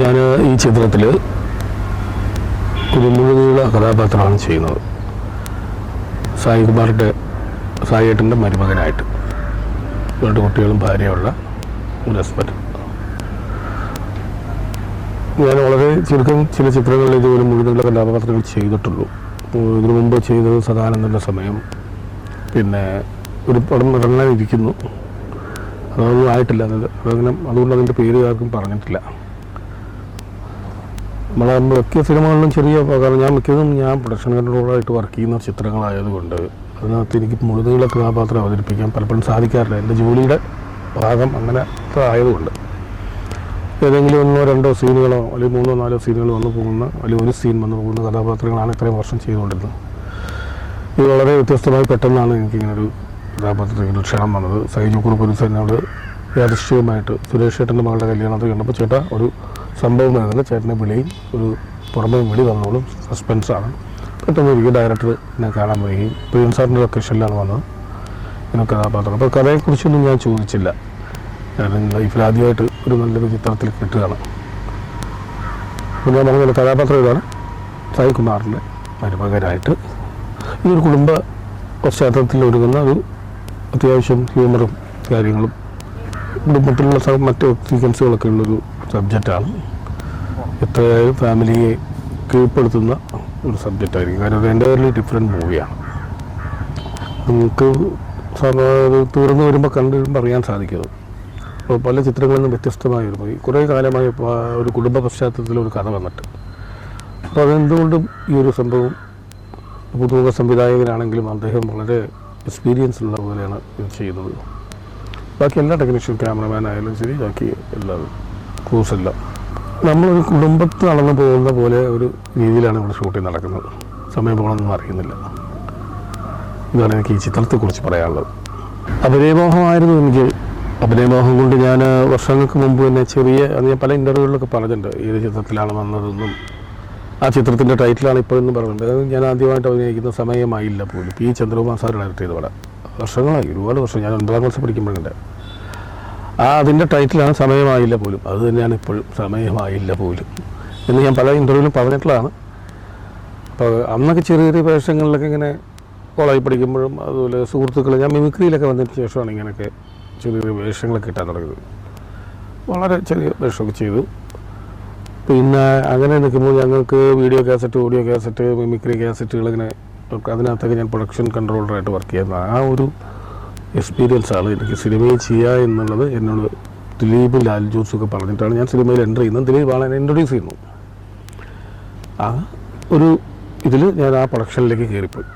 ഞാൻ ഈ ചിത്രത്തിൽ ഒരു മുഴുനീള കഥാപാത്രമാണ് ചെയ്യുന്നത്. സായി കുമാറിന്റെ സായിയേട്ടന്റെ മരുമകനായിട്ട്. രണ്ട് കുട്ടികളും ഭാര്യയുള്ള ഒരു ഹസ്ബൻഡ് ഞാൻ വളരെ ചുരുക്കം ചില ചിത്രങ്ങളിൽ ഇതുപോലെ മുഴുവനുള്ള കഥാപാത്രങ്ങൾ ചെയ്തിട്ടുള്ളൂ. ഇതിനു മുമ്പ് ചെയ്തത് സദാനന്ദന്റെ സമയം. പിന്നെ ഒരു പടം ഇറങ്ങാനിരിക്കുന്നു. അതൊന്നും ആയിട്ടില്ല. അത് അതങ്ങനെ അതുകൊണ്ട് അതിന്റെ പേര് ആർക്കും പറഞ്ഞിട്ടില്ല. നമ്മളെ മിക്ക സിനിമകളിലും ചെറിയ കാരണം ഞാൻ മിക്കതും ഞാൻ പ്രൊഡക്ഷൻ കൺട്രോളായിട്ട് വർക്ക് ചെയ്യുന്ന ചിത്രങ്ങളായതുകൊണ്ട് അതിനകത്ത് എനിക്ക് മുഴുതുകളെ കഥാപാത്രം അവതരിപ്പിക്കാൻ പലപ്പോഴും സാധിക്കാറില്ല. എന്റെ ജോലിയുടെ ഭാഗം അങ്ങനെ ആയതുകൊണ്ട്. ഏതെങ്കിലും ഒന്നോ രണ്ടോ സീനുകളോ അല്ലെങ്കിൽ മൂന്നോ നാലോ സീനുകൾ വന്നു പോകുന്ന അല്ലെങ്കിൽ ഒരു സീൻ വന്നു പോകുന്ന കഥാപാത്രങ്ങളാണ് ഇത്രയും വർഷം ചെയ്തുകൊണ്ടിരുന്നത്. ഇത് വളരെ വ്യത്യസ്തമായി പെട്ടെന്നാണ് എനിക്കിങ്ങനെ ഒരു കഥാപാത്രത്തിൽ ക്ഷണം വന്നത്. സൈജു കുറുപ്പ് ഒരു സൈനോട് യാദൃശ്ചികമായിട്ട് സുരേഷ് ചേട്ടന്റെ മകളുടെ കല്യാണത്തിൽ കണ്ടപ്പോൾ ചേട്ടാ ഒരു സംഭവം നടന്നില്ല. ചേട്ടനെ വിളിയും ഒരു പുറമേ വിളി വന്നോളും. സസ്പെൻസാണ് പെട്ടെന്ന് ഒരിക്കൽ ഡയറക്ടർ എന്നെ കാണാൻ വരികയും പ്രിയൻ സാറിന്റെ ലൊക്കേഷനിലാണ് വന്നത്. ഇങ്ങനെ കഥാപാത്രം. അപ്പോൾ കഥയെക്കുറിച്ചൊന്നും ഞാൻ ചോദിച്ചില്ല. കാരണം ലൈഫിൽ ആദ്യമായിട്ട് ഒരു നല്ലൊരു ചിത്രത്തിൽ കിട്ടുകയാണ്. അപ്പോൾ ഞാൻ പറഞ്ഞ കഥാപാത്രം ഇതാണ്. സായി കുമാറിന്റെ മരുമകനായിട്ട്. ഇതൊരു കുടുംബ പശ്ചാത്തലത്തിൽ ഒരുങ്ങുന്ന ഒരു അത്യാവശ്യം ഹ്യൂമറും കാര്യങ്ങളും കുടുംബത്തിലുള്ള മറ്റ് സീക്വൻസുകളൊക്കെ ഉള്ളൊരു സബ്ജക്റ്റാണ് എത്രയായാലും ഫാമിലിയെ കീഴ്പ്പെടുത്തുന്ന ഒരു സബ്ജക്റ്റായിരിക്കും കാരണം അത് എന്റെ ഒരു ഡിഫറെന്റ് മൂവിയാണ് നമുക്ക് തീർന്നു വരുമ്പോൾ കണ്ടു അറിയാൻ സാധിക്കുന്നത് അപ്പോൾ പല ചിത്രങ്ങളിൽ നിന്നും വ്യത്യസ്തമായി വരുമ്പോൾ ഈ കുറേ കാലമായി ഒരു കുടുംബ പശ്ചാത്തലത്തിൽ ഒരു കഥ വന്നിട്ട്. അപ്പോൾ അതെന്തുകൊണ്ടും ഈ ഒരു സംഭവം പുതുമുഖ സംവിധായകനാണെങ്കിലും അദ്ദേഹം വളരെ എക്സ്പീരിയൻസ് ഉള്ള പോലെയാണ് ഇത് ചെയ്യുന്നത്. ബാക്കി എല്ലാ ടെക്നീഷ്യൻ ക്യാമറമാൻ ആയാലും ശരി ബാക്കി എല്ലാവരും. നമ്മൾ നമ്മളൊരു കുടുംബത്ത് നടന്നു പോകുന്ന പോലെ ഒരു രീതിയിലാണ് ഇവിടെ ഷൂട്ടിംഗ് നടക്കുന്നത്. സമയം പോകണമെന്നൊന്നും അറിയുന്നില്ല. ഇതാണ് എനിക്ക് ഈ ചിത്രത്തെക്കുറിച്ച് പറയാനുള്ളത്. അഭിനയമോഹമായിരുന്നു എനിക്ക്. അഭിനയമോഹം കൊണ്ട് ഞാൻ വർഷങ്ങൾക്ക് മുമ്പ് തന്നെ ചെറിയ അത് ഞാൻ പല ഇന്റർവ്യൂകളിലൊക്കെ പറഞ്ഞിട്ടുണ്ട്. ഏത് ചിത്രത്തിലാണ് വന്നതെന്നും ആ ചിത്രത്തിന്റെ ടൈറ്റിലാണ് ഇപ്പോഴെന്ന് പറഞ്ഞിട്ടുണ്ട്. ഞാൻ ആദ്യമായിട്ട് അഭിനയിക്കുന്ന സമയമായില്ല പോലും. പി. ചന്ദ്രകുമാർ സാർ ഡയറക്ട് ചെയ്ത പടം. വർഷങ്ങളായി ഒരുപാട് വർഷം. ഞാൻ ഒൻപതാം ക്ലാസ് പഠിക്കുമ്പോഴുണ്ട്. ആ അതിന്റെ ടൈറ്റിലാണ് സമയമായില്ല പോലും. അത് തന്നെയാണ് ഇപ്പോഴും സമയമായില്ല പോലും. എന്ന് ഞാൻ പല ഇന്റർവ്യൂവിലും പറഞ്ഞിട്ടുള്ളതാണ്. അപ്പോൾ അന്നൊക്കെ ചെറിയ ചെറിയ വേഷങ്ങളിലൊക്കെ ഇങ്ങനെ കോളേജിൽ പഠിക്കുമ്പോഴും അതുപോലെ സുഹൃത്തുക്കൾ ഞാൻ മിമിക്രിയിലൊക്കെ വന്നതിന് ശേഷമാണ് ഇങ്ങനെയൊക്കെ ചെറിയ ചെറിയ വേഷങ്ങളൊക്കെ കിട്ടാൻ തുടങ്ങിയത്. വളരെ ചെറിയ വേഷമൊക്കെ ചെയ്തു. പിന്നെ അങ്ങനെ നിൽക്കുമ്പോൾ ഞങ്ങൾക്ക് video cassette audio cassette mimicry കാസറ്റുകൾ ഇങ്ങനെ അതിനകത്തൊക്കെ ഞാൻ പ്രൊഡക്ഷൻ കൺട്രോളറായിട്ട് വർക്ക് ചെയ്യുന്ന ആ ഒരു എക്സ്പീരിയൻസ് ആണ്. എനിക്ക് സിനിമയിൽ ചെയ്യുക എന്നുള്ളത് എന്നോട് ദിലീപ് ലാൽ ജോസ് ഒക്കെ പറഞ്ഞിട്ടാണ് ഞാൻ സിനിമയിൽ എന്റർ ചെയ്യുന്നത്. ദിലീപാണ് എന്നെ ഇൻട്രൊഡ്യൂസ് ചെയ്യുന്നത് ആ ഒരു ഇതിൽ ഞാൻ ആ പ്രൊഡക്ഷനിലേക്ക് കയറിപ്പോയി.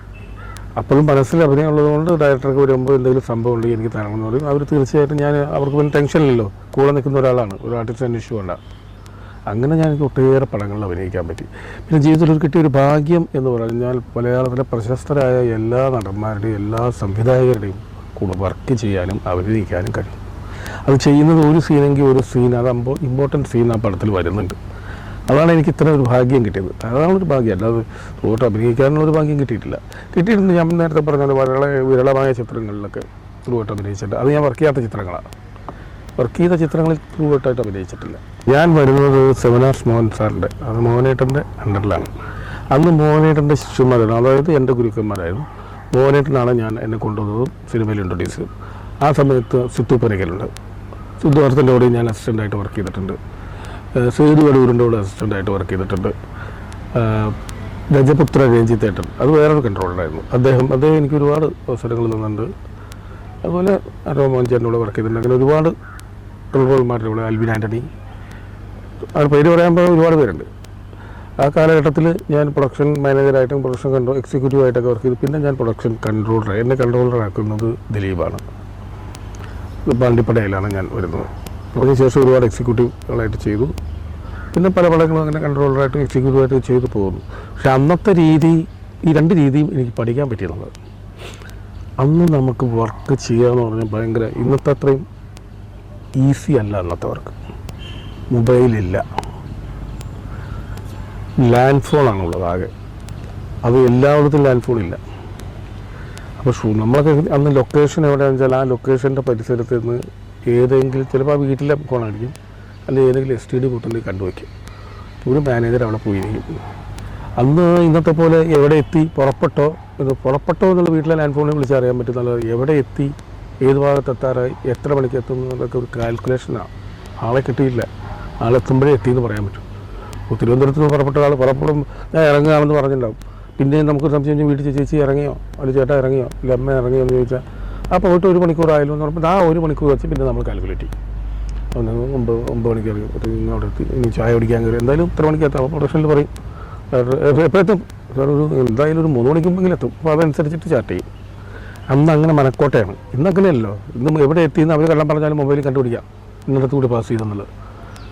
അപ്പോഴും മനസ്സിൽ അഭിനയം ഉള്ളതുകൊണ്ട് ഡയറക്ടർക്ക് വരുമ്പോൾ എന്തെങ്കിലും സംഭവം ഉണ്ടെങ്കിൽ എനിക്ക് തരണമെന്ന് പറയും. അവർ തീർച്ചയായിട്ടും ഞാൻ അവർക്ക് പിന്നെ ടെൻഷനില്ലല്ലോ കൂടെ നിൽക്കുന്ന ഒരാളാണ്. ഒരു ആർട്ടിസ്റ്റ് അന്വേഷിച്ചു വേണ്ട അങ്ങനെ ഞാൻ എനിക്ക് ഒട്ടേറെ പടങ്ങളിൽ അഭിനയിക്കാൻ പറ്റി. പിന്നെ ജീവിതത്തിൽ ഒരു കിട്ടിയ ഒരു ഭാഗ്യം എന്ന് പറഞ്ഞാൽ മലയാളത്തിലെ പ്രശസ്തരായ എല്ലാ നടന്മാരുടെയും എല്ലാ സംവിധായകരുടെയും വർക്ക് ചെയ്യാനും അവതരിക്കാനും കഴിയും. അത് ചെയ്യുന്നത് ഒരു സീനെങ്കിൽ ഒരു സീൻ അത് അമ്പോ ഇമ്പോർട്ടന്റ് സീൻ ആ പടത്തിൽ വരുന്നുണ്ട്. അതാണ് എനിക്ക് ഇത്ര ഒരു ഭാഗ്യം കിട്ടിയത്. അതാണ് ഒരു ഭാഗ്യം. അല്ലാതെ തോട്ട് അഭിനയിക്കാനുള്ള ഒരു ഭാഗ്യം കിട്ടിയിട്ടില്ല. കിട്ടിയിട്ടുണ്ട്. ഞാൻ നേരത്തെ പറഞ്ഞ വളരെ വിരളമായ ചിത്രങ്ങളിലൊക്കെ ത്രൂട്ട് അഭിനയിച്ചിട്ട് അത് ഞാൻ വർക്ക് ചെയ്യാത്ത ചിത്രങ്ങളാണ്. വർക്ക് ചെയ്ത ചിത്രങ്ങളിൽ ത്രൂട്ടായിട്ട് അഭിനയിച്ചിട്ടില്ല. ഞാൻ വരുന്നത് സെമിനാർസ് മോഹൻ സാറിന്റെ അത് മോഹനേട്ടന്റെ അണ്ടറിലാണ് അന്ന് മോഹനേട്ടന്റെ ശിഷ്യന്മാരായിരുന്നു. അതായത് എന്റെ ഗുരുക്കന്മാരായിരുന്നു. മോഹനേട്ടനാണ് ഞാൻ എന്നെ കൊണ്ടുവന്നതും സിനിമയിൽ ഇൻട്രൊഡ്യൂസ് ചെയ്തത് ആ സമയത്ത് സിത്തു സിദ്ധു അർത്ഥന്റെ കൂടെ ഞാൻ അസിസ്റ്റന്റായിട്ട് വർക്ക് ചെയ്തിട്ടുണ്ട്. സേതു വടൂരിന്റെ കൂടെ അസിസ്റ്റന്റായിട്ട് വർക്ക് ചെയ്തിട്ടുണ്ട്. രജപുത്ര രഞ്ജി രഞ്ജിത്തേട്ടൻ അത് വേറൊരു കൺട്രോളറായിരുന്നു അദ്ദേഹം അദ്ദേഹം എനിക്ക് ഒരുപാട് അവസരങ്ങൾ തന്നിട്ടുണ്ട്. അതുപോലെ റോമോൻ ചേട്ടനോട് വർക്ക് ചെയ്തിട്ടുണ്ട്. അങ്ങനെ ഒരുപാട് കൺട്രോൾമാരുടെ കൂടെ അൽവിൻ ആന്റണി ആ പേര് പറയുമ്പോൾ ഒരുപാട് പേരുണ്ട്. ആ കാലഘട്ടത്തിൽ ഞാൻ പ്രൊഡക്ഷൻ മാനേജറായിട്ടും പ്രൊഡക്ഷൻ കൺട്രോൾ എക്സിക്യൂട്ടീവായിട്ടൊക്കെ വർക്ക് ചെയ്തു. പിന്നെ ഞാൻ പ്രൊഡക്ഷൻ കൺട്രോളർ എന്നെ കൺട്രോളറാക്കുന്നത് ദിലീപാണ്. പാണ്ടിപ്പടയിലാണ് ഞാൻ വരുന്നത്. അതിനുശേഷം ഒരുപാട് എക്സിക്യൂട്ടീവുകളായിട്ട് ചെയ്തു. പിന്നെ പല പടങ്ങളും അങ്ങനെ കൺട്രോളറായിട്ടും എക്സിക്യൂട്ടീവായിട്ടും ചെയ്തു പോകുന്നു. പക്ഷെ അന്നത്തെ രീതി ഈ രണ്ട് രീതിയും എനിക്ക് പഠിക്കാൻ പറ്റിയിരുന്നത് അന്ന് നമുക്ക് വർക്ക് ചെയ്യാമെന്ന് പറഞ്ഞാൽ ഭയങ്കര ഇന്നത്തെ അത്രയും ഈസി അല്ല അന്നത്തെ വർക്ക് മൊബൈലില്ല ലാൻഡ് ഫോണാണുള്ളത് ആകെ. അത് എല്ലായിടത്തും ലാൻഡ് ഫോൺ ഇല്ല. അപ്പോൾ ഷൂ നമ്മളൊക്കെ അന്ന് ലൊക്കേഷൻ എവിടെയാണെന്ന് വെച്ചാൽ ആ ലൊക്കേഷന്റെ പരിസരത്ത് നിന്ന് ഏതെങ്കിലും ചിലപ്പോൾ ആ വീട്ടിലെ ഫോണായിരിക്കും അല്ലെങ്കിൽ ഏതെങ്കിലും എസ് ടി ഡി ബൂത്തുണ്ടെങ്കിൽ കണ്ടുവയ്ക്കും ഒരു മാനേജർ അവിടെ പോയിരിക്കും അന്ന് ഇന്നത്തെ പോലെ എവിടെ എത്തി പുറപ്പെട്ടോ ഇത് പുറപ്പെട്ടോ എന്നുള്ള വീട്ടിലെ ലാൻഡ് ഫോണിൽ വിളിച്ചറിയാൻ പറ്റുന്ന എവിടെ എത്തി ഏത് ഭാഗത്ത് എത്താറായി എത്ര മണിക്ക് എത്തും എന്നൊക്കെ ഒരു കാൽക്കുലേഷനാണ് ആളെ കിട്ടിയില്ല ആളെത്തുമ്പോഴേ എത്തിയെന്ന് പറയാൻ പറ്റും. തിരുവനന്തപുരത്ത് നിന്ന് പുറപ്പെട്ട ആൾ പുറപ്പെടും ഞാൻ ഇറങ്ങാമെന്ന് പറഞ്ഞിട്ടുണ്ടാവും. പിന്നെ നമുക്ക് സംശയം വീട്ടിൽ ചേച്ചി ഇറങ്ങിയോ? അല്ലെങ്കിൽ ചേട്ടാ ഇറങ്ങിയോ? അല്ലെങ്കിൽ അമ്മ ഇറങ്ങിയോ എന്ന് ചോദിച്ചാൽ ആ പോയിട്ട് ഒരു മണിക്കൂറായാലും എന്ന് പറയുമ്പോൾ ആ ഒരു മണിക്കൂർ വെച്ച് പിന്നെ നമ്മൾ കാൽക്കുലേറ്റ് ചെയ്യും. ഒന്ന് ഒമ്പത് ഒമ്പത് മണിക്ക് ഇറങ്ങി ഇന്ന് അവിടെ എത്തി. ഇനി ചായ കുടിക്കാൻ കയറി. എന്തായാലും ഇത്ര മണിക്ക് എത്താം. അപ്പോൾ പ്രൊഡക്ഷനിൽ പറയും എപ്പോഴെത്തും? സാർ ഒരു എന്തായാലും ഒരു മൂന്ന് മണിക്കുമ്പെങ്കിലും എത്തും. അപ്പോൾ അതനുസരിച്ചിട്ട് ചാറ്റ് ചെയ്യും. അന്ന് അങ്ങനെ മനക്കോട്ടയാണ്. ഇന്നങ്ങനെയല്ലോ ഇന്ന് എവിടെ എത്തിയെന്ന് അവർ കള്ളം പറഞ്ഞാലും മൊബൈലിൽ കണ്ടുപിടിക്കാം. ഇന്നത്തെ കൂടി പാസ് ചെയ്തെന്നുള്ളത്.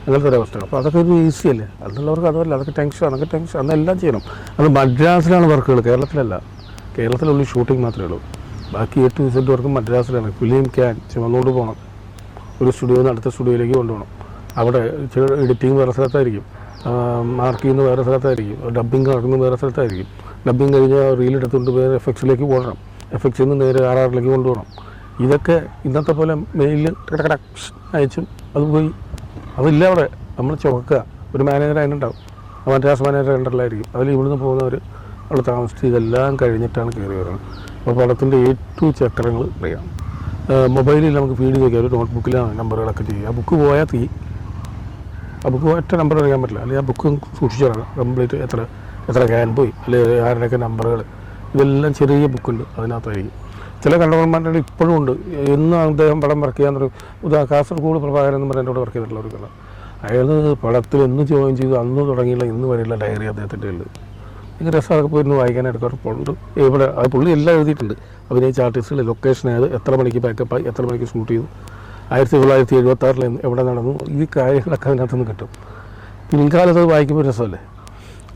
അങ്ങനത്തെ ഒരു അവസ്ഥയാണ്. അപ്പോൾ അതൊക്കെ ഒരു ഈസി അല്ലേ? അതുള്ളവർക്ക് അതല്ല അതൊക്കെ ടെൻഷൻ അതൊക്കെ ടെൻഷൻ അതെല്ലാം ചെയ്യണം. അത് മദ്രാസിലാണ് വർക്കുകൾ കേരളത്തിലല്ല. കേരളത്തിലുള്ള ഷൂട്ടിംഗ് മാത്രമേ ഉള്ളൂ. ബാക്കി എട്ട് ദിവസത്തെ വർക്ക് മദ്രാസിലാണ്. ഫിലിം ക്യാൻ ചുമന്നുകൊണ്ട് പോകണം. ഒരു സ്റ്റുഡിയോയിൽ നിന്ന് അടുത്ത സ്റ്റുഡിയോയിലേക്ക് കൊണ്ടുപോകണം. അവിടെ എഡിറ്റിംഗ് വേറെ സ്ഥലത്തായിരിക്കും. മാർക്ക് ചെയ്യുന്ന വേറെ സ്ഥലത്തായിരിക്കും. ഡബ്ബിങ് നടക്കുന്നത് വേറെ സ്ഥലത്തായിരിക്കും. ഡബ്ബിങ് കഴിഞ്ഞാൽ റീൽ എടുത്തുകൊണ്ട് വേറെ എഫക്സിലേക്ക് പോകണം. എഫക്സിൽ നിന്ന് നേരെ ആർ ആറിലേക്ക് കൊണ്ടുപോകണം. ഇതൊക്കെ ഇന്നത്തെ പോലെ മെയിലിൽ ടക്കട അയച്ചും അത് പോയി അതില്ല അവിടെ. നമ്മൾ ചുമക്കുക. ഒരു മാനേജർ അതിനുണ്ടാവും. മദ്രാസ് മാനേജർ കണ്ടല്ലായിരിക്കും അതിൽ ഇവിടുന്ന് പോകുന്നവർ അവിടെ താമസിച്ച് ഇതെല്ലാം കഴിഞ്ഞിട്ടാണ് കയറി വരുന്നത്. അപ്പോൾ പടത്തിന്റെ ഏറ്റവും ചക്രങ്ങൾ അറിയാം മൊബൈലിൽ നമുക്ക് ഫീഡ് ചെയ്യാം ഒരു നോട്ട്ബുക്കിലാണ് നമ്പറുകളൊക്കെ ചെയ്യുക. ആ ബുക്ക് പോയാൽ തീ. ആ ബുക്ക് ഒറ്റ നമ്പർ അറിയാൻ പറ്റില്ല. അല്ലെങ്കിൽ ആ ബുക്ക് സൂക്ഷിച്ചാണ് കംപ്ലീറ്റ് എത്ര എത്ര ക്യാൻ പോയി. അല്ലെങ്കിൽ ആരുടെയൊക്കെ നമ്പറുകൾ ഇതെല്ലാം ചെറിയ ബുക്കുണ്ട് അതിനകത്തായിരിക്കും. ചില കണ്ടവന്മാരുടെ ഇപ്പോഴും ഉണ്ട്. എന്ന് അദ്ദേഹം പടം വർക്ക് ചെയ്യാൻ തുടങ്ങി. ഉദാ കാസർഗോഡ് പ്രഭാകരൻ എന്ന് പറഞ്ഞ എന്നോട് വർക്ക് ചെയ്തിട്ടുള്ള ഒരു കഥ. അയാൾ പടത്തിൽ എന്ന് ജോയിൻ ചെയ്തു അന്ന് തുടങ്ങിയില്ല ഇന്ന് വരെയുള്ള ഡയറി അദ്ദേഹത്തിന്റെ ഉണ്ട് ഭയങ്കര രസമൊക്കെ പോയിരുന്നു വായിക്കാനായിട്ട് കുഴപ്പമുണ്ട് ഇവിടെ ആ പുള്ളി എല്ലാം എഴുതിയിട്ടുണ്ട്. അഭിനയിച്ച ആർട്ടിസ്റ്റുകൾ ലൊക്കേഷൻ ഏത് എത്ര മണിക്ക് ബാക്കപ്പായി എത്ര മണിക്ക് ഷൂട്ട് ചെയ്തു. ആയിരത്തി തൊള്ളായിരത്തി എഴുപത്തി ആറിൽ എവിടെ നടന്നു ഈ കാര്യങ്ങളൊക്കെ അതിനകത്ത് നിന്ന് കിട്ടും. പിൻകാലത്ത് അത് വായിക്കുമ്പോൾ രസമല്ലേ?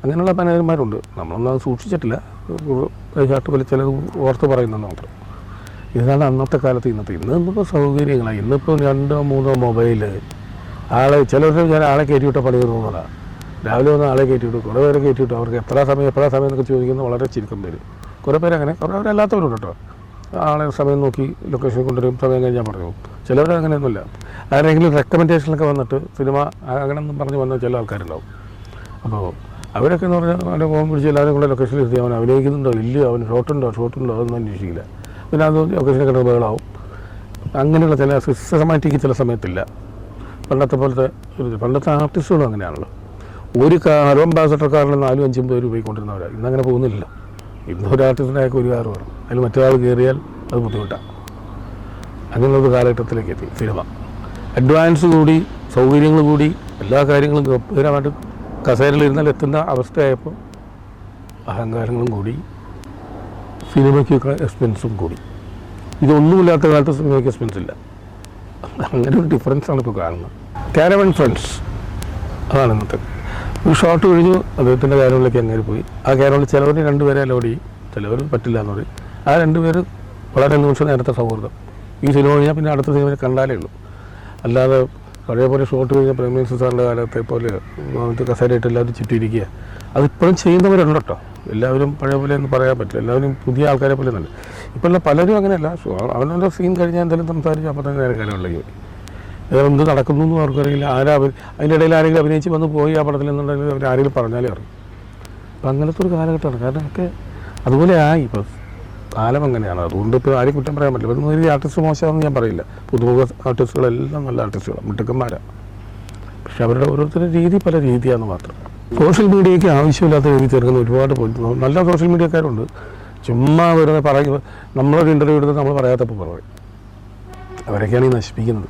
അങ്ങനെയുള്ള മാനേജർമാരുണ്ട് നമ്മളൊന്നും അത് സൂക്ഷിച്ചിട്ടില്ല. ചാട്ട് പോലെ ചിലത് ഓർത്ത് പറയുന്നത് മാത്രം. ഇതാണ് അന്നത്തെ കാലത്ത് ഇന്നത്തെ ഇന്ന് ഇന്നിപ്പോൾ സൗകര്യങ്ങളാണ് ഇന്നിപ്പോൾ രണ്ടോ മൂന്നോ മൊബൈൽ ആളെ ചിലർ ഞാൻ ആളെ കയറ്റി വിട്ട പണി തോന്നുന്നതാണ് രാവിലെ വന്ന് ആളെ കയറ്റി വിട്ടു കുറേ പേരെ കയറ്റി വിട്ടു അവർക്ക് എത്ര സമയം എപ്പോഴാ സമയം എന്നൊക്കെ ചോദിക്കുന്നത് വളരെ ചുരുക്കം പേര്. കുറേ പേര് അങ്ങനെ. കുറേ പേരല്ലാത്തവരുണ്ട് കേട്ടോ. ആളെ സമയം നോക്കി ലൊക്കേഷൻ കൊണ്ടുവരും. സമയം കഴിഞ്ഞാൽ പറഞ്ഞു ചിലവർ അങ്ങനെയൊന്നുമില്ല. ആരെങ്കിലും റെക്കമെൻഡേഷനൊക്കെ വന്നിട്ട് സിനിമ അങ്ങനെയൊന്നും പറഞ്ഞ് വന്ന ചില ആൾക്കാരുണ്ടാവും. അപ്പോൾ അവരൊക്കെ എന്ന് പറഞ്ഞാൽ അവന്റെ ഫോൺ പിടിച്ച് എല്ലാവരും കൂടെ ലൊക്കേഷനിൽ എത്തി അവൻ അഭിനയിക്കുന്നുണ്ടോ? ഇല്ലയോ? അവൻ ഷോട്ടുണ്ടോ ഷോട്ടുണ്ടോ അതൊന്നും അന്വേഷിക്കില്ല. പിന്നെ അത് കിട്ടുന്ന ബഹളാവും. അങ്ങനെയുള്ള ചില സിസ്റ്റമാറ്റിക് ചില സമയത്തില്ല. പണ്ടത്തെ പോലത്തെ ഒരു പണ്ടത്തെ ആർട്ടിസ്റ്റുകളും അങ്ങനെയാണല്ലോ. ഒരു കാർ അംബാസഡർ കാറിൽ നാലും അഞ്ചും പേര് പോയിക്കൊണ്ടിരുന്നവരാണ് ഇന്നങ്ങനെ പോകുന്നില്ല. ഇന്ന് ഒരു ആർട്ടിസ്റ്റിനായൊക്കെ ഒരു കാറ് വേണം. അതിൽ മറ്റൊരാൾ കയറിയാൽ അത് ബുദ്ധിമുട്ടാണ് അങ്ങനെയുള്ള ഒരു കാലഘട്ടത്തിലേക്ക് എത്തി. സിനിമ. അഡ്വാൻസ് കൂടി സൗകര്യങ്ങൾ കൂടി എല്ലാ കാര്യങ്ങളും ഗംഭീരമായിട്ട് കസേരയിലിരുന്നാൽ എത്തുന്ന അവസ്ഥയായപ്പോൾ അഹങ്കാരങ്ങളും കൂടി സിനിമയ്ക്കൊക്കെ എക്സ്പെൻസും കൂടി. ഇതൊന്നുമില്ലാത്ത കാലത്ത് സിനിമയ്ക്ക് എക്സ്പെൻസ് ഇല്ല. അങ്ങനെ ഒരു ഡിഫറൻസാണ് ഇപ്പോൾ കാണുന്നത്. കാരവൻ ഫ്രണ്ട്സ് അതാണ് ഇന്നത്തെ. ഒരു ഷോട്ട് കഴിഞ്ഞു അദ്ദേഹത്തിന്റെ കാര്യങ്ങളിലേക്ക് അങ്ങനെ പോയി. ആ കാര്യങ്ങളിൽ ചിലവർ രണ്ടുപേരെ അലോഡ് ചെയ്യും. ചിലവർ പറ്റില്ല എന്ന് പറയും. ആ രണ്ടുപേർ വളരെ നിമിഷം നേരത്തെ സൗഹൃദം. ഈ സിനിമ കഴിഞ്ഞാൽ പിന്നെ അടുത്ത സിനിമയിൽ കണ്ടാലേ ഉള്ളൂ. അല്ലാതെ പഴയ പോലെ ഷോട്ട് കഴിഞ്ഞ പ്രേമേശ്വര സാറിന്റെ കാലത്തെ പോലെ കസേരയിട്ട് എല്ലാവരും ചുറ്റിയിരിക്കുക. അതിപ്പോഴും ചെയ്യുന്നവരുണ്ട് കേട്ടോ എല്ലാവരും പഴയ പോലെ എന്ന് പറയാൻ പറ്റില്ല. എല്ലാവരും പുതിയ ആൾക്കാരെ പോലെ തന്നെ. ഇപ്പോഴുള്ള പലരും അങ്ങനെയല്ല. അവനവന്റെ സീൻ കഴിഞ്ഞാൽ എന്തെങ്കിലും സംസാരിച്ച് അപ്പം തന്നെ നേരെ വേറെ എന്ത് നടക്കുന്നു എന്ന് അവർക്കറിയില്ല. ആരാ അതിന്റെ ഇടയിൽ ആരെങ്കിലും അഭിനയിച്ച് വന്ന് പോയി ആ പടത്തിൽ എന്നുണ്ടെങ്കിൽ അവർ ആരെങ്കിലും പറഞ്ഞാലേ അറിയും. അപ്പം അങ്ങനത്തെ ഒരു കാലഘട്ടമാണ്. കാരണം ഒക്കെ അതുപോലെ ആയി. ഇപ്പോൾ കാലം അങ്ങനെയാണ്. അതുകൊണ്ട് ഇപ്പോൾ ആരും കുറ്റം പറയാൻ പറ്റില്ല. ഇപ്പം ഒരു ആർട്ടിസ്റ്റ് മോശമാണെന്ന് ഞാൻ പറയില്ല. പുതുമുഖ ആർട്ടിസ്റ്റുകളെല്ലാം നല്ല ആർട്ടിസ്റ്റുകളാണ് മിടുക്കന്മാരാണ് പക്ഷെ അവരുടെ ഓരോരുത്തരുടെ രീതി പല രീതിയാണെന്ന് മാത്രം. സോഷ്യൽ മീഡിയയ്ക്ക് ആവശ്യമില്ലാത്ത രീതിയിൽ ചേർക്കുന്ന ഒരുപാട് നല്ല സോഷ്യൽ മീഡിയക്കാരുണ്ട്. ചുമ്മാ വരുന്ന പറയുക നമ്മളൊരു ഇന്റർവ്യൂ എടുത്ത് നമ്മൾ പറയാത്തപ്പോൾ പറയും. അവരൊക്കെയാണ് ഈ നശിപ്പിക്കുന്നത്.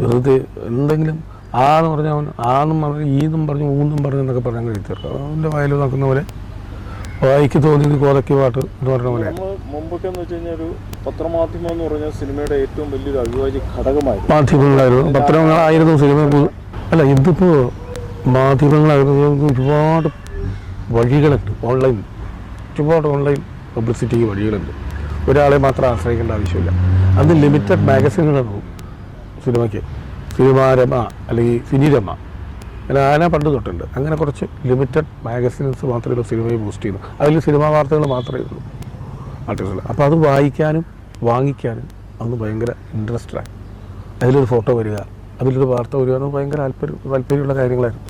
വെറുതെ എന്തെങ്കിലും ആ എന്ന് പറഞ്ഞ അവൻ ആ എന്നും പറഞ്ഞ് ഈ എന്നും പറഞ്ഞ് ഊന്നും പറഞ്ഞ് എന്നൊക്കെ പറയാൻ കഴിയും തീർക്കാം. അവന്റെ വയലു നോക്കുന്ന പോലെ വായിക്ക് തോന്നിയത് കോതക്കി പാട്ട് എന്ന് പറഞ്ഞ പോലെ. മുമ്പൊക്കെ എന്ന് വെച്ച് കഴിഞ്ഞാൽ ഒരു പത്രമാധ്യമം എന്ന് പറഞ്ഞാൽ സിനിമയുടെ ഏറ്റവും വലിയൊരു അവിഭാജ്യ ഘടകമായിരുന്നു. മാധ്യമങ്ങളായിരുന്നു. പത്രങ്ങളായിരുന്നു സിനിമ അല്ല ഇതിപ്പോൾ മാധ്യമങ്ങളായിരുന്നു ഒരുപാട് വഴികളുണ്ട്. ഓൺലൈൻ ഒരുപാട് ഓൺലൈൻ പബ്ലിസിറ്റിക്ക് വഴികളുണ്ട്. ഒരാളെ മാത്രം ആശ്രയിക്കേണ്ട ആവശ്യമില്ല. അന്ന് ലിമിറ്റഡ് മാഗസിനുകളാണ് സിനിമയ്ക്ക്. സിനിമാരമ അല്ലെങ്കിൽ സിനിരമ. അങ്ങനെ ആന പണ്ട് തൊട്ടുണ്ട്. അങ്ങനെ കുറച്ച് ലിമിറ്റഡ് മാഗസിൻസ് മാത്രമേ സിനിമയെ പോസ്റ്റ് ചെയ്യുന്നു അതിൽ സിനിമാ വാർത്തകൾ മാത്രമേ ഉള്ളൂ. ആർട്ടിസ്റ്റുകൾ അപ്പോൾ അത് വായിക്കാനും വാങ്ങിക്കാനും അന്ന് ഭയങ്കര ഇൻട്രസ്റ്റായി അതിലൊരു ഫോട്ടോ വരിക അതിലൊരു വാർത്ത വരുവാന്ന് ഭയങ്കര താല്പര്യം താല്പര്യമുള്ള കാര്യങ്ങളായിരുന്നു.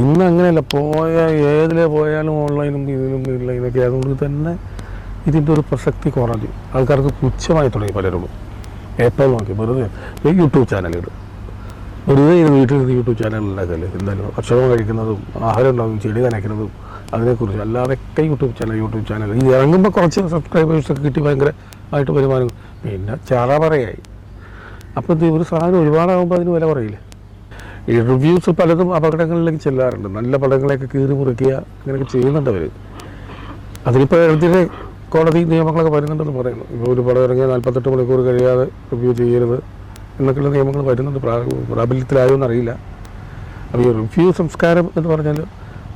ഇന്ന് അങ്ങനെയല്ല പോയ ഏതിലെ പോയാലും ഓൺലൈനും ഇതിലും ഇതിലൊക്കെ അതുകൊണ്ട് തന്നെ ഇതിന്റെ ഒരു പ്രസക്തി കുറഞ്ഞു. ആൾക്കാർക്ക് പുച്ഛമായി തുടങ്ങി പലരും. എപ്പോൾ നോക്കി വെറുതെ. യൂട്യൂബ് ചാനലുകൾ വെറുതെ ഇത് യൂട്യൂബ് ചാനൽ ഉണ്ടാക്കല്ലേ എന്തായാലും ഭക്ഷണം കഴിക്കുന്നതും ആഹാരം ഉണ്ടാകും ചെടി നനയ്ക്കുന്നതും അതിനെക്കുറിച്ച് അല്ലാതൊക്കെ യൂട്യൂബ് ചാനൽ യൂട്യൂബ് ചാനൽ. ഇത് ഇറങ്ങുമ്പോൾ കുറച്ച് സബ്സ്ക്രൈബേഴ്സൊക്കെ കിട്ടി ഭയങ്കര ആയിട്ട് വരുമാനം. പിന്നെ ചാറ പറയായി. അപ്പോൾ ഇത് ഒരു സാധനം ഒരുപാടാകുമ്പോൾ അതിന് വില കുറയില്ലേ? ഈ റിവ്യൂസ് പലതും അപകടങ്ങളിലേക്ക് ചെല്ലാറുണ്ട്. നല്ല പടങ്ങളെയൊക്കെ കീറി മുറിക്കുക അങ്ങനെയൊക്കെ ചെയ്യുന്നുണ്ട് അവർ അതിനിപ്പോൾ എഴുതിയ കോടതി നിയമങ്ങളൊക്കെ വരുന്നുണ്ടെന്ന് പറയുന്നു. ഇപ്പോൾ ഒരു പടം ഇറങ്ങിയാൽ നാൽപ്പത്തെട്ട് മണിക്കൂർ കഴിയാതെ റിവ്യൂ ചെയ്യരുത് എന്നൊക്കെയുള്ള നിയമങ്ങൾ വരുന്നുണ്ട്. പ്രാ- പ്രാബല്യത്തിലായോ എന്നറിയില്ല അപ്പോൾ ഈ റിവ്യൂ സംസ്കാരം എന്ന് പറഞ്ഞാൽ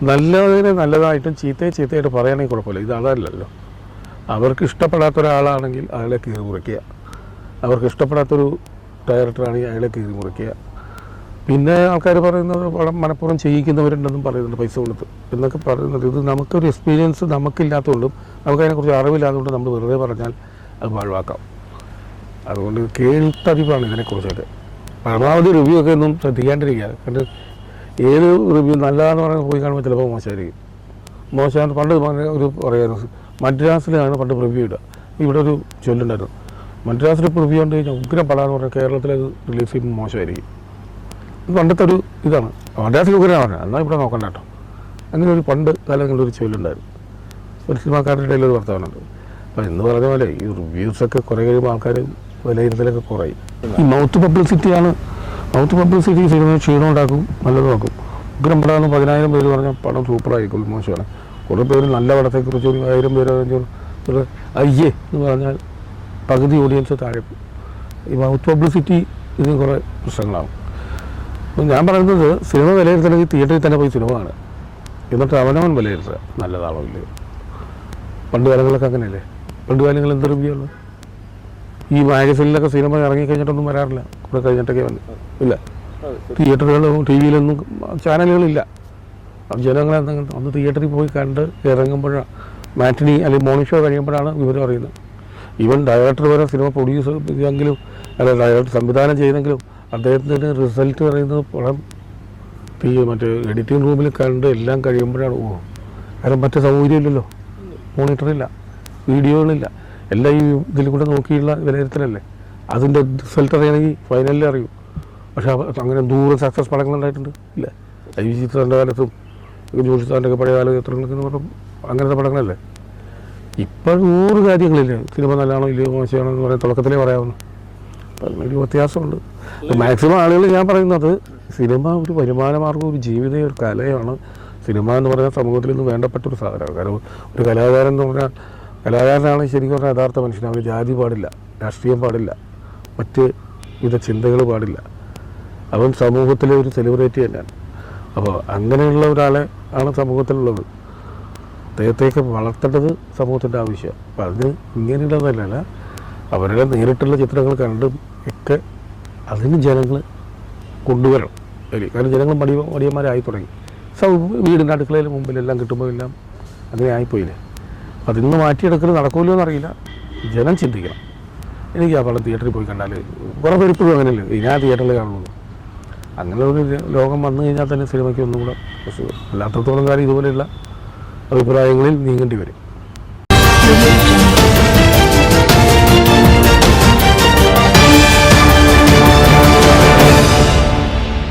നല്ലതിനെ നല്ലതായിട്ടും ചീത്തയെ ചീത്തയായിട്ട് പറയുകയാണെങ്കിൽ കുഴപ്പമില്ല. ഇത് അതല്ലല്ലോ. അവർക്ക് ഇഷ്ടപ്പെടാത്ത ഒരാളാണെങ്കിൽ അയാളെ കീറി മുറിക്കുക അവർക്ക് ഇഷ്ടപ്പെടാത്തൊരു ഡയറക്ടറാണെങ്കിൽ അയാളെ കീറി മുറിക്കുക പിന്നെ ആൾക്കാർ പറയുന്നത് പടം മനഃപൂർവം ചെയ്യിക്കുന്നവരുണ്ടെന്നും പറയുന്നുണ്ട് പൈസ കൊടുത്ത്. എന്നൊക്കെ പറയുന്നത് ഇത് നമുക്കൊരു എക്സ്പീരിയൻസ് നമുക്കില്ലാത്തതുകൊണ്ടും നമുക്കതിനെക്കുറിച്ച് അറിവില്ലാത്തതുകൊണ്ട് നമ്മൾ വെറുതെ പറഞ്ഞാൽ അത് പാഴാക്കാം അതുകൊണ്ട് കേട്ടറിവാണ് ഇതിനെക്കുറിച്ചൊക്കെ. പരമാവധി റിവ്യൂ ഒക്കെ ഒന്നും ശ്രദ്ധിക്കാണ്ടിരിക്കുക. കാരണം ഏത് റിവ്യൂ നല്ലതാന്ന് പറയുന്നത് പോയി കാണുമ്പോൾ ചിലപ്പോൾ മോശമായിരിക്കും. മോശമാണ് പണ്ട് ഒരു പറയായിരുന്നു മദ്രാസിലാണ് പണ്ട് റിവ്യൂ ഇടുക. ഇവിടെ ഒരു ചൊല്ലുണ്ടായിരുന്നു മദ്രാസിൽ ഇപ്പോൾ റിവ്യൂ കണ്ടു കഴിഞ്ഞാൽ ഉഗ്രം പടാന്ന് പറഞ്ഞാൽ കേരളത്തിലെ റിലീസ് ചെയ്യുമ്പോൾ മോശമായിരിക്കും. ഇത് പണ്ടത്തെ ഒരു ഇതാണ്. മദ്രാസിൽ ഉഗ്രം പറഞ്ഞത് എന്നാൽ ഇവിടെ നോക്കണ്ട കേട്ടോ. അങ്ങനെ ഒരു പണ്ട് കാലങ്ങളിൽ ഒരു ചൊല്ലുണ്ടായിരുന്നു. ഒരു സിനിമാക്കാരുടെ ഇടയിൽ ഒരു വർത്തമാനമുണ്ട്. അപ്പോൾ എന്ന് പറഞ്ഞ പോലെ ഈ റിവ്യൂസൊക്കെ കുറേ കഴിയുമ്പോൾ ആൾക്കാർ വിലയിരുത്തലൊക്കെ കുറയും. ഈ മൗത്ത് പബ്ലിസിറ്റിയാണ് മൗത്ത് പബ്ലിസിറ്റി സിനിമ ക്ഷീണം ഉണ്ടാക്കും നല്ലതാക്കും ഉഗ്രം പടമെന്ന് പതിനായിരം പേര് പറഞ്ഞാൽ പടം സൂപ്പറായിരിക്കും മോശമാണ്. കുറേ പേര് നല്ല പടത്തെക്കുറിച്ച് ഒരു ആയിരം പേര് അയ്യേ എന്ന് പറഞ്ഞാൽ പകുതി ഓഡിയൻസ് താഴെ പോകും ഈ മൗത്ത് പബ്ലിസിറ്റി ഇതിന് കുറേ പ്രശ്നങ്ങളാവും. അപ്പം ഞാൻ പറയുന്നത് സിനിമ വിലയിരുത്തണമെങ്കിൽ തിയേറ്ററിൽ തന്നെ പോയി സിനിമ കാണുക. എന്നിട്ട് അവനവൻ വിലയിരുത്തുക. നല്ലതാണോ ഇല്ലയോ? പണ്ട് കാലങ്ങളൊക്കെ അങ്ങനെയല്ലേ? പണ്ട് കാലങ്ങൾ എന്ത് റിവ്യൂ ഈ മാഗസീനിലൊക്കെ സിനിമ ഇറങ്ങി കഴിഞ്ഞിട്ടൊന്നും വരാറില്ല. കൂടെ കഴിഞ്ഞിട്ടൊക്കെ വന്നു. ഇല്ല. തിയേറ്ററുകളും ടി വിയിലൊന്നും ചാനലുകളില്ല ജനങ്ങളെന്തെങ്കിലും ഒന്ന് തിയേറ്ററിൽ പോയി കണ്ട് ഇറങ്ങുമ്പോഴാണ് മാറ്റിനി അല്ലെങ്കിൽ മോർണിംഗ് ഷോ കഴിയുമ്പോഴാണ് വിവരം അറിയുന്നത്. ഈവൻ ഡയറക്ടർ വരെ സിനിമ പ്രൊഡ്യൂസ് ചെയ്തെങ്കിലും അല്ല ഡയറക്ടർ സംവിധാനം ചെയ്തെങ്കിലും അദ്ദേഹത്തിന്റെ റിസൾട്ട് പറയുന്നത് പടം ഈ മറ്റേ എഡിറ്റിംഗ് റൂമിൽ കണ്ട് എല്ലാം കഴിയുമ്പോഴാണ്. ഓ കാരണം മറ്റു സൗകര്യമില്ലല്ലോ മോണിറ്ററില്ല വീഡിയോകളില്ല എല്ലാം ഈ ഇതിൽ കൂടെ നോക്കിയുള്ള വിലയിരുത്തലല്ലേ? അതിന്റെ റിസൾട്ട് അറിയണമെങ്കിൽ ഫൈനലിൽ അറിയും. പക്ഷേ അങ്ങനെ ദൂരം സക്സസ് പടങ്ങൾ ഉണ്ടായിട്ടുണ്ട്. ഇല്ല. ഐ വി ചിത്രന്റെ കാലത്തും ജോഷി സാറിന്റെ ഒക്കെ പഴയ കാലത്ത് എന്ന് അങ്ങനത്തെ പടങ്ങളല്ലേ? ഇപ്പം നൂറ് കാര്യങ്ങളില്ല സിനിമ നല്ലതാണോ ഇല്ലയോ മോശമാണോ എന്ന് പറയാൻ തുടക്കത്തിലേ പറയാവുന്നു. അതിനൊരു വ്യത്യാസമുണ്ട്. മാക്സിമം ആളുകൾ ഞാൻ പറയുന്നത് സിനിമ ഒരു വരുമാന മാർഗം ഒരു ജീവിത ഒരു കലയാണ്. സിനിമ എന്ന് പറഞ്ഞാൽ സമൂഹത്തിൽ നിന്ന് വേണ്ടപ്പെട്ട ഒരു സാധനമാണ്. കാരണം ഒരു കലാകാരൻ എന്ന് പറഞ്ഞാൽ കലാകാരനാണ് ശരിക്കും പറഞ്ഞാൽ യഥാർത്ഥ മനുഷ്യൻ അവന് ജാതി പാടില്ല രാഷ്ട്രീയം പാടില്ല മറ്റ് വിധ ചിന്തകൾ പാടില്ല. അവൻ സമൂഹത്തിലെ ഒരു സെലിബ്രിറ്റി തന്നെയാണ്. അപ്പോൾ അങ്ങനെയുള്ള ഒരാളെ ആണ് സമൂഹത്തിലുള്ളത്. അദ്ദേഹത്തെയൊക്കെ വളർത്തേണ്ടത് സമൂഹത്തിന്റെ ആവശ്യമാണ്. അപ്പം അതിന് ഇങ്ങനെയുള്ളതല്ല അവരുടെ നേരിട്ടുള്ള ചിത്രങ്ങൾ കണ്ടും ഒക്കെ അതിന് ജനങ്ങൾ കൊണ്ടുവരണം. ശരി കാരണം ജനങ്ങൾ മടിയ മടിയന്മാരായി തുടങ്ങി. സൗ വീടിന്റെ അടുക്കളയിൽ മുമ്പിലെല്ലാം കിട്ടുമ്പോൾ എല്ലാം അങ്ങനെ ആയിപ്പോയില്ലേ? അപ്പം അതിന്ന് മാറ്റിയെടുക്കൽ നടക്കുമല്ലോ എന്നറിയില്ല. ജനം ചിന്തിക്കണം. എനിക്ക് ആ പടം തിയേറ്ററിൽ പോയി കണ്ടാൽ കുറേ പേര് ഇപ്പോഴും അങ്ങനെയല്ലേ ഞാൻ തിയേറ്ററിൽ കാണുള്ളൂ. അങ്ങനെ ഒരു ലോകം വന്നു കഴിഞ്ഞാൽ തന്നെ സിനിമയ്ക്ക് ഒന്നും കൂടെ അല്ലാത്തത്തോളം കാര്യം ഇതുപോലെയുള്ള അഭിപ്രായങ്ങളിൽ നീങ്ങേണ്ടി വരും.